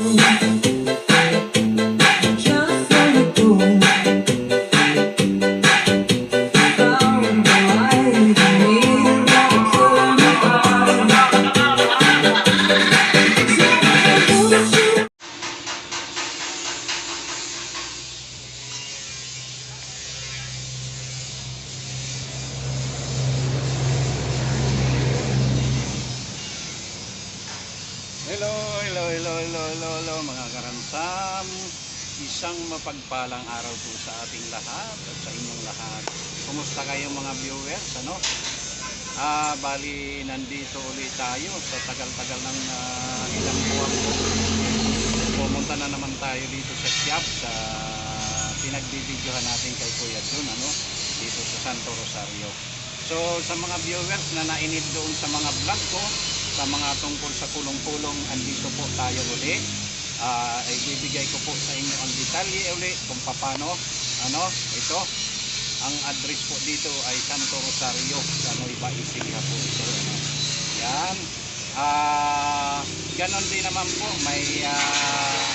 Thank you. Hello, hello, mga karansam. Isang mapagpalang araw po sa ating lahat at sa inyong lahat. Kumusta kayo mga viewers? Ano? Ah, bali nandito ulit tayo sa tagal-tagal ng ah, ilang buwan po. Pumunta na naman tayo dito sa shop sa pinagbibidyohan natin kay Kuya Jun, ano? Dito sa Santo Rosario. So sa mga viewers na nainid doon sa mga vlog ko, sa mga tungkol sa kulong-kulong, andito po tayo uli. Ah, ay bibigay ko po sa inyo ang detalye uli kung paano, ano, ito. Ang address po dito ay Santo Rosario, sa Nueva Ecija po ito. Ano. Yan. Ah, ganon din naman po, may ah,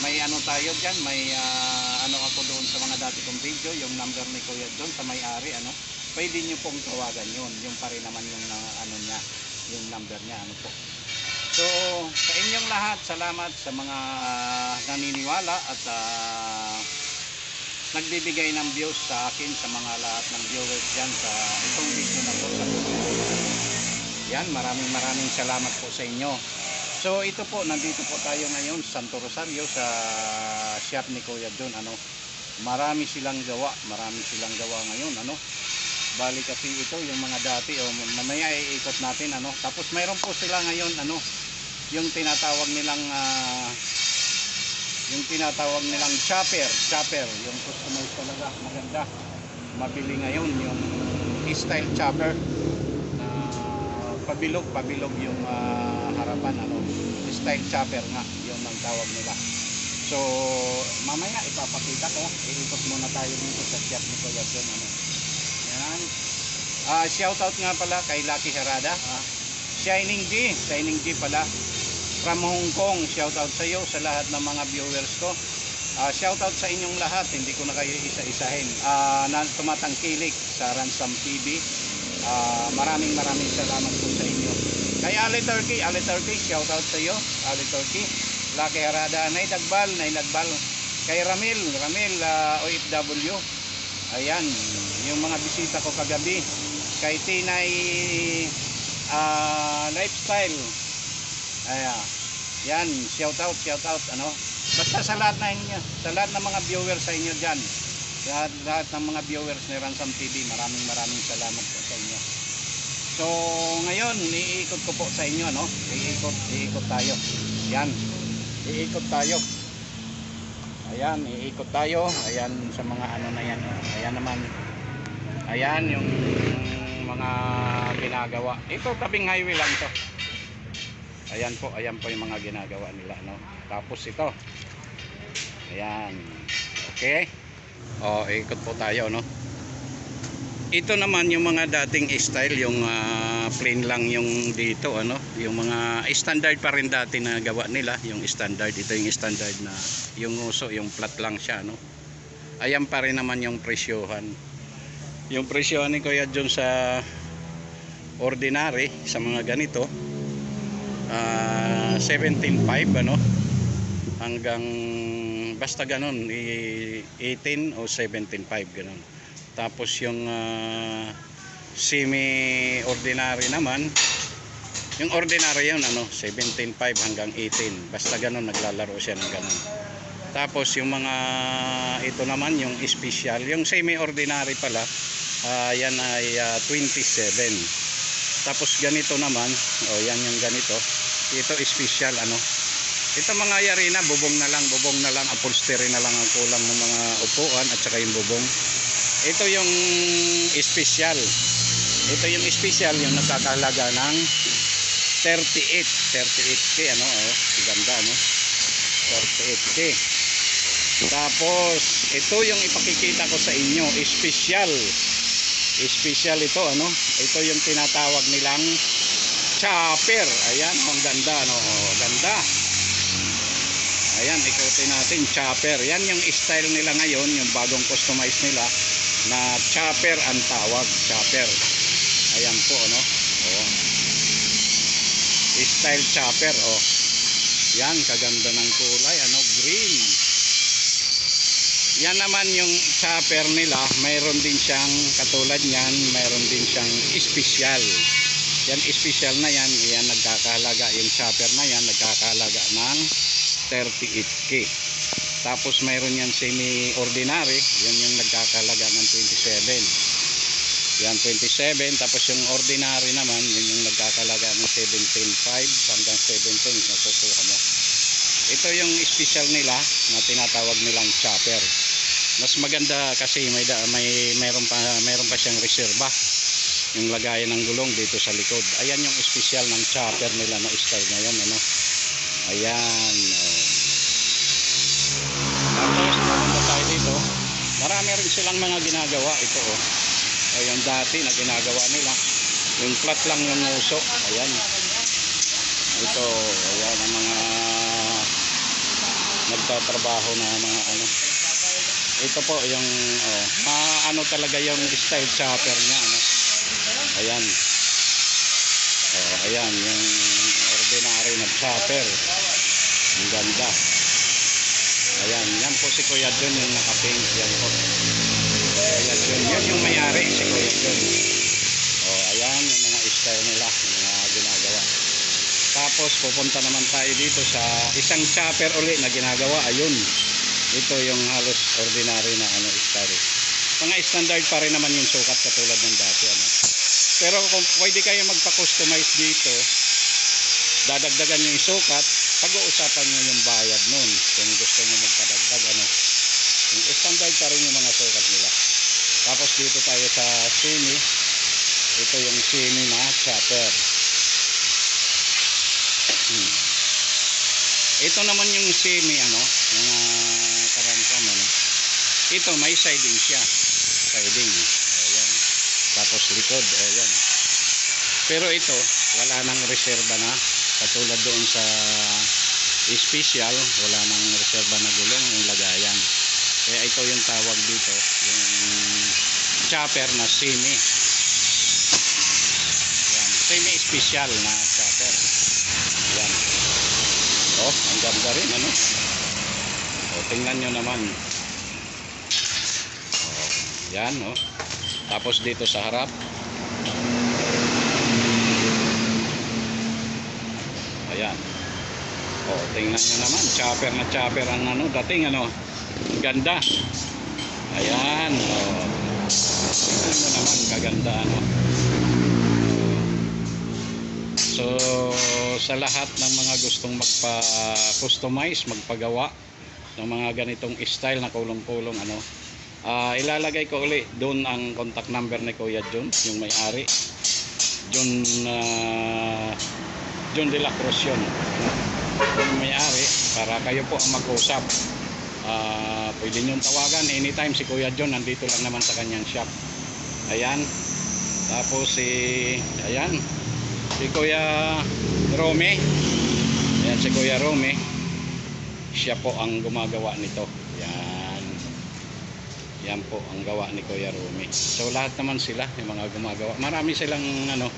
may ano tayo diyan, may ah, ano ako doon sa mga dati kong video, yung number ni Kuya doon sa may-ari, ano. Pwede niyo pong tawagan yun, yung pa rin naman yung ah, ano niya, yung number niya, ano po. So, sa inyong lahat, salamat sa mga ah, naniniwala at ah, nagbibigay ng views sa akin sa mga lahat ng viewers dyan sa itong video na to. Sa yan maraming maraming salamat po sa inyo. So ito po nandito po tayo ngayon sa Santo Rosario sa shop ni Kuya John ano. Marami silang gawa marami silang gawa ngayon ano bali kasi ito yung mga dati o mamaya iikot natin ano. Tapos mayroon po sila ngayon ano yung tinatawag nilang ah, yung tinatawag nilang chopper chopper. Yung customize talaga maganda. Mabili ngayon yung style chopper na pabilog pabilog yung ah, harapan ano. Style chopper nga yung ang tawag nila. So mamaya ipapakita ko. Iikot muna tayo dito sa shop ni Kuya John ano yan ah shout out nga pala kay Lucky Herada ah, Shining G Shining G pala from Hong Kong. Shout out sa iyo sa lahat ng mga viewers ko. Ah, shout out sa inyong lahat. Hindi ko na kayo isa-isahin. Ah, na tumatangkilik sa Ransom TV. Ah, maraming maraming salamat po sa inyo. Kay Ali Turkey, Ali Turkey, shout out sa iyo. Ali Turkey. Lucky Harada, Nay Dagbal, Nay Dagbal. Kay Ramil, Ramil ah, OFW. Ayan, yung mga bisita ko kagabi. Kay Tinay ah, Lifestyle. Ayan. Yan, shout out, shout out, ano. Basta sa lahat na inyo, sa lahat ng mga viewers sa inyo diyan. Lahat, lahat ng mga viewers ni Ransom TV, maraming maraming salamat po sa inyo. So, ngayon, iikot ko po sa inyo, no? Iikot, iikot tayo. Yan. Iikot tayo. Ayan, iikot tayo. Ayan sa mga ano na yan. Ayan naman. Ayan yung mga ginagawa. Ito tabing highway lang to. Ayan po, ayan po yung mga ginagawa nila, no. Tapos ito. Ayan. Okay? O, ikot po tayo, no. Ito naman yung mga dating style, yung ah, plain lang yung dito, ano. Yung mga standard pa rin dati na gawa nila, yung standard. Ito yung standard na yung uso, yung flat lang siya, no. Ayan pa rin naman yung presyohan. Yung presyohan ni Kuya John sa ordinary, sa mga ganito, ah 17.5 ano? Hanggang basta ganun i- 18 o 17.5 ganun. Tapos yung ah, semi ordinary naman yung ordinary yun ano? 17.5 hanggang 18 basta ganun naglalaro siya ng ganun. Tapos yung mga ito naman yung special yung semi ordinary pala ah, yan ay ah, 27 tapos ganito naman o yan yung ganito. Ito special ano? Ito mga yari na bubong na lang bubong na lang upholstery na lang ang kulang ng mga upuan at saka yung bubong. Ito yung special. Ito yung special yung nagkakahalaga ng 38 38k ano oh ganda no? 38k tapos ito yung ipakikita ko sa inyo special special ito ano ito yung tinatawag nilang chopper ayan ang ganda no oh, ganda Ayan, ikutin natin, chopper. Yan yung style nila ngayon, yung bagong customize nila na chopper ang tawag, chopper. Ayan po, ano? Oh. Style chopper, oh. Yan, kaganda ng kulay, ano? Green. Yan naman yung chopper nila, mayroon din siyang katulad niyan, mayroon din siyang special. Yan special na yan, yan nagkakahalaga yung chopper na yan nagkakahalaga ng 38k. Tapos mayroon yan semi ordinary, yan yung nagkakahalaga ng 27. Yan 27 tapos yung ordinary naman yun yung nagkakahalaga ng 17.5 hanggang 17 nakukuha mo. Ito yung special nila na tinatawag nilang chopper. Mas maganda kasi may da, may mayroon pa mayroon pa siyang reserba yung lagayan ng gulong dito sa likod. Ayan yung special ng chopper nila na style ngayon ano. Ayan. Oh. Tapos pumunta tayo dito. Marami rin silang mga ginagawa ito oh. Yung dati na ginagawa nila. Yung flat lang yung uso. Ayan. Ito, ayan ang mga nagtatrabaho na mga ano. Ito po yung oh, maano talaga yung style chopper niya ano. Ayan. Oh, ayan yung ordinary na chopper. Ang ganda. Ayan, yan po si Kuya John yung naka-paint yan po. Kuya John, yan yung mayari si Kuya John. Oh, ayan yung mga style nila, yung mga ginagawa. Tapos pupunta naman tayo dito sa isang chopper uli na ginagawa. Ayun. Ito yung halos ordinary na ano style. Mga standard pa rin naman yung sukat katulad ng dati ano. Pero kung pwede kayo magpa-customize dito, dadagdagan yung sukat, pag-uusapan nyo yung bayad nun kung gusto nyo magpadagdag ano. Yung standard pa rin yung mga sukat nila. Tapos dito tayo sa semi. Ito yung semi na chopper. Hmm. Ito naman yung semi ano, yung uh, karansam ano. Ito may siding siya. Siding. Ayan. Tapos likod, ayan. Pero ito, wala nang reserba na katulad doon sa special, wala nang reserba na gulong yung lagayan. Kaya ito yung tawag dito, yung chopper na semi. Yan, semi special na chopper. Yan. Oh, ang ganda rin ano. Oh, tingnan nyo naman. Oh, yan oh. Tapos dito sa harap, Ayan. O, tingnan nyo naman. Chopper na chopper ang ano, dating ano. Ganda. Ayan. O. Tingnan nyo naman. Kaganda ano. So, sa lahat ng mga gustong magpa-customize, magpagawa ng mga ganitong style na kulong-kulong ano, ah, ilalagay ko uli doon ang contact number ni Kuya John, yung may-ari. John ah, John de la Cruz yun. Yung may-ari para kayo po ang mag-usap. Ah, pwede nyo tawagan anytime si Kuya John nandito lang naman sa kanyang shop. Ayan. Tapos si ayan. Si Kuya Rome. Ayan si Kuya Rome siya po ang gumagawa nito. Yan. Yan po ang gawa ni Kuya Rome so lahat naman sila yung mga gumagawa. Marami silang ano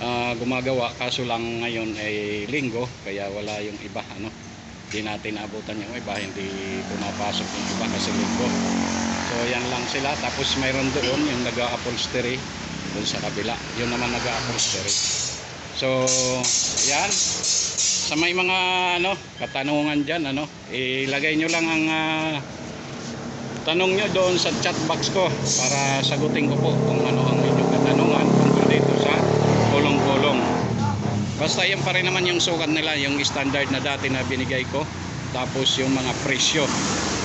ah, gumagawa. Kaso lang ngayon ay linggo kaya wala yung iba ano. Hindi natin abutan yung iba hindi pumapasok yung iba kasi linggo. So yan lang sila. Tapos mayroon doon yung nag-upholstery doon sa kabila. Yun naman nag-upholstery so ayan sa may mga ano katanungan dyan ano ilagay nyo lang ang ah, tanong nyo doon sa chat box ko para sagutin ko po kung ano ang inyong katanungan tungkol dito sa kulong-kulong. Basta yan pa rin naman yung sukat nila, yung standard na dati na binigay ko. Tapos yung mga presyo.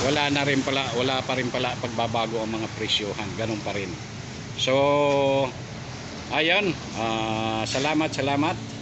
Wala na rin pala, wala pa rin pala pagbabago ang mga presyohan. Ganun pa rin. So, ayun. ah, salamat, salamat.